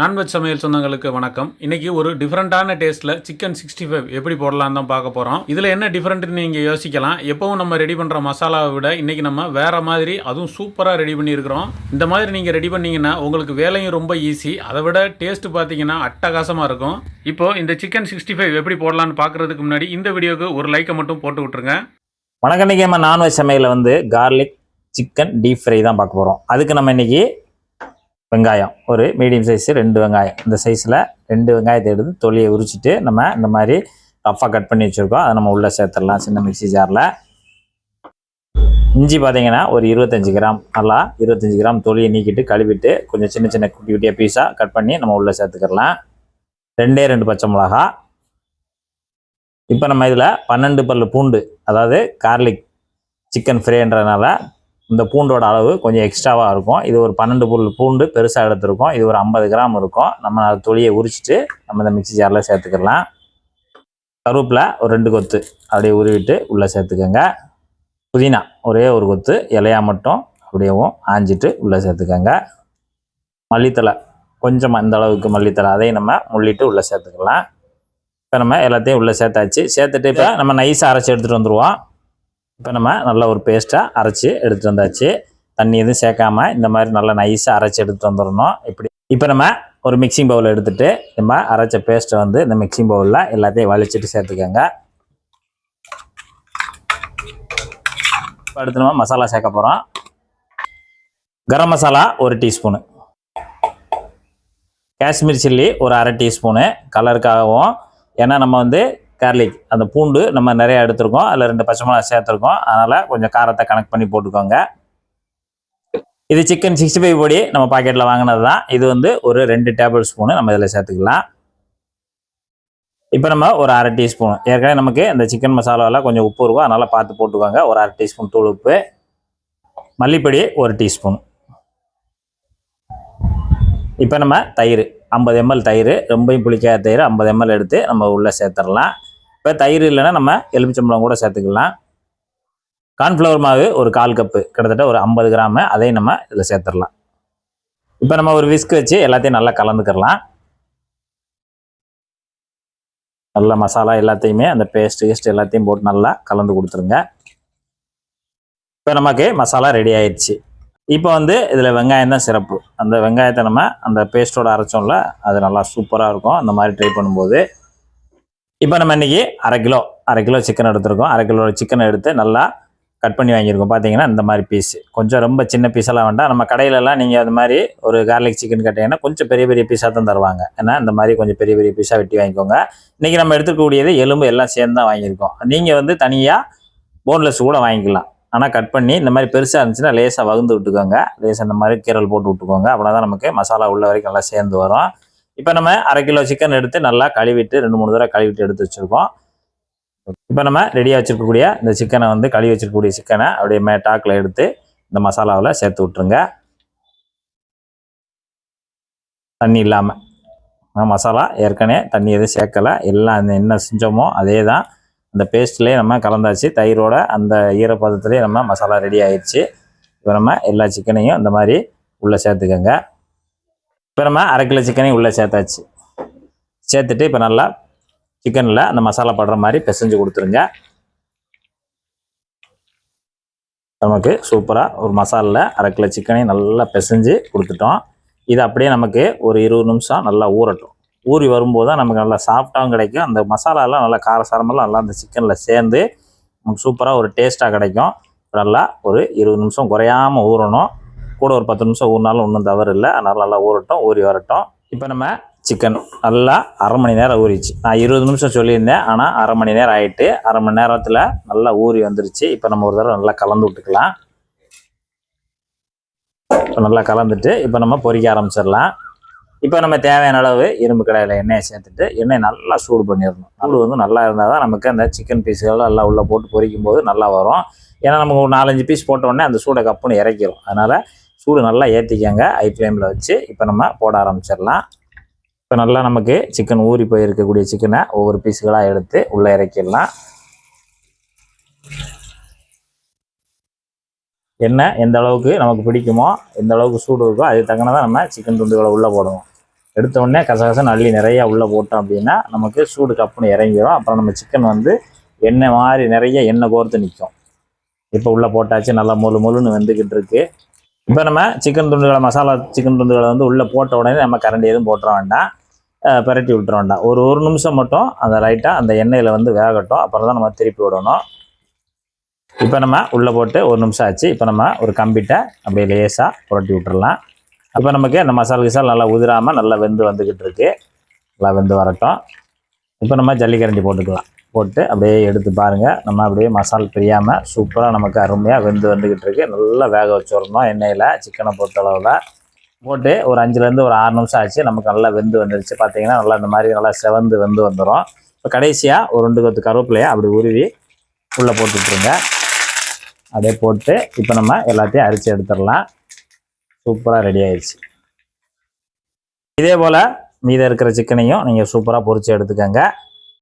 Non veg சமையல் சொந்தங்களுக்கு வணக்கம். இன்னைக்கு ஒரு டிஃப்ரெண்ட்டான டேஸ்ட்டில் சிக்கன் சிக்ஸ்டி ஃபைவ் எப்படி போடலாம் தான் பார்க்க போகிறோம் இதில் என்ன டிஃப்ரெண்ட்னு நீங்கள் யோசிக்கலாம். எப்பவும் நம்ம ரெடி பண்ணுற மசாலாவை விட இன்னைக்கு நம்ம வேற மாதிரி அதுவும் சூப்பராக ரெடி பண்ணியிருக்கிறோம். இந்த மாதிரி நீங்கள் ரெடி பண்ணீங்கன்னா உங்களுக்கு வேலையும் ரொம்ப ஈஸி அதை விட டேஸ்ட் பார்த்தீங்கன்னா அட்டகாசமாக இருக்கும். இப்போ இந்த சிக்கன் சிக்ஸ்டி ஃபைவ் எப்படி போடலான்னு பார்க்குறதுக்கு முன்னாடி இந்த வீடியோக்கு ஒரு லைக்கை மட்டும் போட்டு விட்டுருங்க. வணக்கம் இன்னைக்கு நம்ம நான்வெஜ் சமையலில் வந்து கார்லிக் சிக்கன் டீப் ஃப்ரை தான் பார்க்க போகிறோம் அதுக்கு நம்ம இன்னைக்கு வெங்காயம். ஒரு மீடியம் சைஸ் ரெண்டு வெங்காயம். இந்த சைஸில் ரெண்டு வெங்காயத்தை எடுத்து தொலியை உரிச்சிட்டு நம்ம இந்த மாதிரி ரஃபாக கட் பண்ணி வச்சுருக்கோம். அதை நம்ம உள்ளே சேர்த்துடலாம் சின்ன மிக்சி ஜாரில் இஞ்சி பார்த்தீங்கன்னா ஒரு இருபத்தஞ்சி கிராம். நல்லா இருபத்தஞ்சி கிராம் தொலியை நீக்கிட்டு கழுவிட்டு கொஞ்சம் சின்ன சின்ன குட்டி குட்டியாக பீஸாக கட் பண்ணி நம்ம உள்ளே சேர்த்துக்கலாம். ரெண்டே ரெண்டு பச்சை மிளகா. இப்போ நம்ம இதில் பன்னெண்டு பல்லு பூண்டு அதாவது கார்லிக் சிக்கன் ஃப்ரைன்றதுனால இந்த பூண்டோட அளவு கொஞ்சம் எக்ஸ்ட்ராவாக இருக்கும். இது ஒரு பன்னெண்டு புல் பூண்டு பெருசாக எடுத்திருக்கோம். இது ஒரு ஐம்பது கிராம் இருக்கும். நம்ம அது தொலியை உரிச்சிட்டு நம்ம இந்த மிக்ஸி ஜாரில் சேர்த்துக்கலாம். கருவேப்பில ஒரு ரெண்டு கொத்து அப்படியே உருவிட்டு உள்ளே சேர்த்துக்கோங்க. புதினா ஒரே ஒரு கொத்து இலையா மட்டும் அப்படியேவும் ஆஞ்சிட்டு உள்ளே சேர்த்துக்கோங்க. மல்லித்தலை கொஞ்சமாக இந்த அளவுக்கு மல்லித்தலை அதையும் நம்ம முள்ளிட்டு உள்ளே சேர்த்துக்கலாம். இப்போ நம்ம எல்லாத்தையும் உள்ளே சேர்த்தாச்சு. சேர்த்துட்டு இப்போ நம்ம நைஸாக அரைச்சி எடுத்துகிட்டு வந்துடுவோம் இப்போ நம்ம நல்ல ஒரு பேஸ்ட்டாக அரைச்சி எடுத்துகிட்டு வந்தாச்சு. தண்ணி எதுவும் சேர்க்காம இந்த மாதிரி நல்லா நைஸாக அரைச்சி எடுத்துகிட்டு வந்துடணும். இப்படி இப்போ நம்ம ஒரு மிக்சிங் பவுல் எடுத்துட்டு நம்ம அரைச்ச பேஸ்ட்டை வந்து இந்த மிக்சிங் பவுலில் எல்லாத்தையும் வலிச்சிட்டு சேர்த்துக்கோங்க. இப்போ அடுத்து நம்ம மசாலா சேர்க்க போகிறோம் கரம் மசாலா ஒரு டீஸ்பூனு. காஷ்மீர் சில்லி ஒரு அரை டீஸ்பூனு. கலருக்காகவும் ஏன்னா நம்ம வந்து கார்லிக் அந்த பூண்டு நம்ம நிறைய எடுத்திருக்கோம். அதில் ரெண்டு பச்சை மிளகா சேர்த்துருக்கோம். அதனால் கொஞ்சம் காரத்தை கனெக்ட் பண்ணி போட்டுக்கோங்க. இது சிக்கன் சிக்ஸ்டி ஃபைவ் பொடி நம்ம பாக்கெட்டில் வாங்கினது தான் இது வந்து ஒரு ரெண்டு டேபிள் ஸ்பூனு நம்ம இதில் சேர்த்துக்கலாம். இப்போ நம்ம ஒரு அரை டீஸ்பூன் ஏற்கனவே நமக்கு இந்த சிக்கன் மசாலாவில் கொஞ்சம் உப்பு இருக்கும். அதனால் பார்த்து போட்டுக்கோங்க. ஒரு அரை டீஸ்பூன் தூள் உப்பு. மல்லிப்பொடி ஒரு டீஸ்பூன் இப்போ நம்ம தயிர். ஐம்பது எம்எல் தயிர். ரொம்பையும் புளிக்காத தயிர். ஐம்பது எம்எல் எடுத்து நம்ம உள்ளே சேர்த்துடலாம். இப்போ தயிர் இல்லைன்னா நம்ம எலுமிச்சம்பழம் கூட சேர்த்துக்கலாம். கார்ன்ஃப்ளவர் மாவு ஒரு கால் கப்பு கிட்டத்தட்ட ஒரு ஐம்பது கிராமு அதையும் நம்ம இதில் சேர்த்துடலாம். இப்போ நம்ம ஒரு விஸ்க் வச்சு எல்லாத்தையும் நல்லா கலந்துக்கிடலாம் நல்ல மசாலா எல்லாத்தையுமே அந்த பேஸ்ட் கீஸ்ட் எல்லாத்தையும் போட்டு நல்லா கலந்து கொடுத்துருங்க. இப்போ நமக்கு மசாலா ரெடி ஆயிடுச்சு. இப்போ வந்து இதில் வெங்காயம் தான் சிறப்பு. அந்த வெங்காயத்தை நம்ம அந்த பேஸ்ட்டோட அரைச்சோம்ல அது நல்லா சூப்பராக இருக்கும். அந்த மாதிரி ட்ரை பண்ணும்போது இப்போ நம்ம இன்றைக்கி அரை கிலோ அரை கிலோ சிக்கன் எடுத்திருக்கோம். அரை கிலோ சிக்கனை எடுத்து நல்லா கட் பண்ணி வாங்கியிருக்கோம். பார்த்தீங்கன்னா இந்த மாதிரி பீஸ் கொஞ்சம் ரொம்ப சின்ன பீஸெல்லாம் வேண்டாம். நம்ம கடையிலலாம் நீங்கள் அது மாதிரி ஒரு கார்லிக் சிக்கன் கேட்டிங்கன்னா கொஞ்சம் பெரிய பெரிய பீஸாக தான் தருவாங்க. ஏன்னா இந்த மாதிரி கொஞ்சம் பெரிய பெரிய பீஸாக வெட்டி வாங்கிக்கோங்க. இன்றைக்கி நம்ம எடுத்துக்கக்கூடியது எலும்பு எல்லாம் சேர்ந்து தான் வாங்கியிருக்கோம். நீங்கள் வந்து தனியாக போன்லெஸ் கூட வாங்கிக்கலாம். ஆனால் கட் பண்ணி இந்த மாதிரி பெருசாக இருந்துச்சுன்னா லேசாக வகுந்து விட்டுக்கோங்க. லேசாக இந்த மாதிரி கீரல் போட்டு விட்டுக்கோங்க. அப்படின்னா தான் நமக்கு. மசாலா உள்ள வரைக்கும் நல்லா சேர்ந்து வரும். இப்போ நம்ம அரை கிலோ சிக்கன் எடுத்து நல்லா கழுவிட்டு ரெண்டு மூணு தடவை கழுவிட்டு எடுத்து வச்சுருக்கோம். இப்போ நம்ம ரெடியாக வச்சுருக்கக்கூடிய இந்த சிக்கனை வந்து கழுவி வச்சிருக்கக்கூடிய சிக்கனை அப்படியே மே டாக்கில் எடுத்து இந்த மசாலாவில் சேர்த்து விட்ருங்க தண்ணி இல்லாமல் மசாலா ஏற்கனவே தண்ணி எதுவும் சேர்க்கலை. எல்லாம் அந்த என்ன செஞ்சோமோ அதே தான் அந்த பேஸ்ட்லேயே நம்ம கலந்தாச்சு. தயிரோட அந்த ஈரப்பதத்துலேயே நம்ம மசாலா ரெடி ஆயிடுச்சு இப்போ நம்ம எல்லா சிக்கனையும் இந்த மாதிரி உள்ளே சேர்த்துக்கோங்க. இப்போ நம்ம அரை கிலோ சிக்கனையும் உள்ளே சேர்த்தாச்சு. சேர்த்துட்டு இப்போ நல்லா சிக்கனில் அந்த மசாலா படுற மாதிரி பிசைஞ்சு கொடுத்துருங்க. நமக்கு சூப்பராக ஒரு மசாலில் அரை கிலோ சிக்கனையும் நல்லா பிசைஞ்சு கொடுத்துட்டோம். இது அப்படியே நமக்கு ஒரு இருபது நிமிஷம் நல்லா ஊறட்டும். ஊறி வரும்போது தான் நமக்கு நல்லா சாஃப்டாகவும் கிடைக்கும். அந்த மசாலாலாம் நல்லா காரசாரமெல்லாம் நல்லா அந்த சிக்கனில் சேர்ந்து நமக்கு சூப்பராக ஒரு டேஸ்ட்டாக கிடைக்கும். நல்லா ஒரு இருபது நிமிஷம் குறையாமல் ஊறணும். கூட ஒரு பத்து நிமிஷம் ஊறினாலும் ஒன்றும் தவறு இல்லை. அதனால் நல்லா ஊறட்டும் ஊறி வரட்டும். இப்போ நம்ம சிக்கன் நல்லா அரை மணி நேரம் ஊறிச்சு நான் இருபது நிமிஷம் சொல்லியிருந்தேன் ஆனால் அரை மணி நேரம் ஆகிட்டு அரை மணி நேரத்தில் நல்லா ஊறி வந்துருச்சு. இப்போ நம்ம ஒரு தடவை நல்லா கலந்து விட்டுக்கலாம். இப்போ நல்லா கலந்துட்டு இப்போ நம்ம பொறிக்க ஆரம்பிச்சிடலாம். இப்போ நம்ம தேவையான அளவு இரும்பு கடையில் எண்ணெயை சேர்த்துட்டு எண்ணெய் நல்லா சூடு பண்ணிடணும். சூடு வந்து நல்லா இருந்தால் தான் நமக்கு அந்த சிக்கன் பீஸுகள் எல்லாம் உள்ளே போட்டு பொரிக்கும் போது நல்லா வரும். ஏன்னா நமக்கு ஒரு நாலஞ்சு பீஸ் போட்ட உடனே அந்த சூடை கப்புன்னு இறக்கிடும் அதனால் சூடு நல்லா ஏற்றிக்கங்க ஐ ஃப்ளேமில் வச்சு. இப்போ நம்ம போட ஆரம்பிச்சிடலாம். இப்போ நல்லா நமக்கு சிக்கன் ஊறி போயிருக்கக்கூடிய சிக்கனை ஒவ்வொரு பீஸுகளாக எடுத்து உள்ளே இறக்கிடலாம். எண்ணெய் எந்த அளவுக்கு நமக்கு பிடிக்குமோ எந்த அளவுக்கு சூடு இருக்கோ அதுக்கு தக்கனதான் நம்ம சிக்கன் துண்டுகளை உள்ளே போடணும். எடுத்த உடனே கசகசன்னு அள்ளி நிறையா உள்ளே போட்டோம் அப்படின்னா நமக்கு சூடு கப்புன்னு இறங்கிடும் அப்புறம் நம்ம சிக்கன் வந்து எண்ணெய் மாதிரி நிறைய எண்ணெய் கோர்த்து நிற்கும் இப்போ உள்ளே போட்டாச்சு நல்லா முழு மொழுன்னு வெந்துக்கிட்டு இருக்குது இப்போ நம்ம சிக்கன் துண்டுகளை மசாலா சிக்கன் துண்டுகளை வந்து உள்ளே போட்ட உடனே நம்ம கரண்டி எதுவும் போட்டுற வேண்டாம். பரட்டி விட்டுற வேண்டாம். ஒரு ஒரு நிமிஷம் மட்டும் அந்த லைட்டாக அந்த எண்ணெயில் வந்து வேகட்டும். அப்புறம் தான் நம்ம திருப்பி விடணும். இப்போ நம்ம உள்ளே போட்டு ஒரு நிமிஷம் ஆச்சு. இப்போ நம்ம ஒரு கம்பிட்டை அப்படியே லேசாக புரட்டி விட்டுறலாம். அப்போ நமக்கு அந்த மசாலா கிசால் நல்லா உதிராமல் நல்லா வெந்து வந்துக்கிட்டு இருக்கு. நல்லா வெந்து வரட்டும். இப்போ நம்ம ஜல்லிக்கரண்டி போட்டுக்கலாம். போட்டு அப்படியே எடுத்து பாருங்கள் நம்ம அப்படியே மசால் பிரியாமல் சூப்பராக நமக்கு அருமையாக வெந்து வந்துக்கிட்டு இருக்குது நல்லா வேக வச்சுருந்தோம் எண்ணெயில் சிக்கனை பொறுத்தளவில். போட்டு ஒரு அஞ்சுலேருந்து ஒரு ஆறு நிமிஷம் ஆச்சு. நமக்கு நல்லா வெந்து வந்துருச்சு. பார்த்தீங்கன்னா நல்லா இந்த மாதிரி நல்லா செவந்து வெந்து வந்துடும் இப்போ கடைசியாக ஒரு ரெண்டு கொத்து கருவேப்பிலையை அப்படி உருவி உள்ளே போட்டுட்ருங்க அப்படியே போட்டு இப்போ நம்ம எல்லாத்தையும் அரிச்சு எடுத்துடலாம். சூப்பராக ரெடி ஆயிடுச்சு. இதே போல் மீதம் இருக்கிற சிக்கனையும் நீங்கள் சூப்பராக பொறிச்சு எடுத்துக்கோங்க.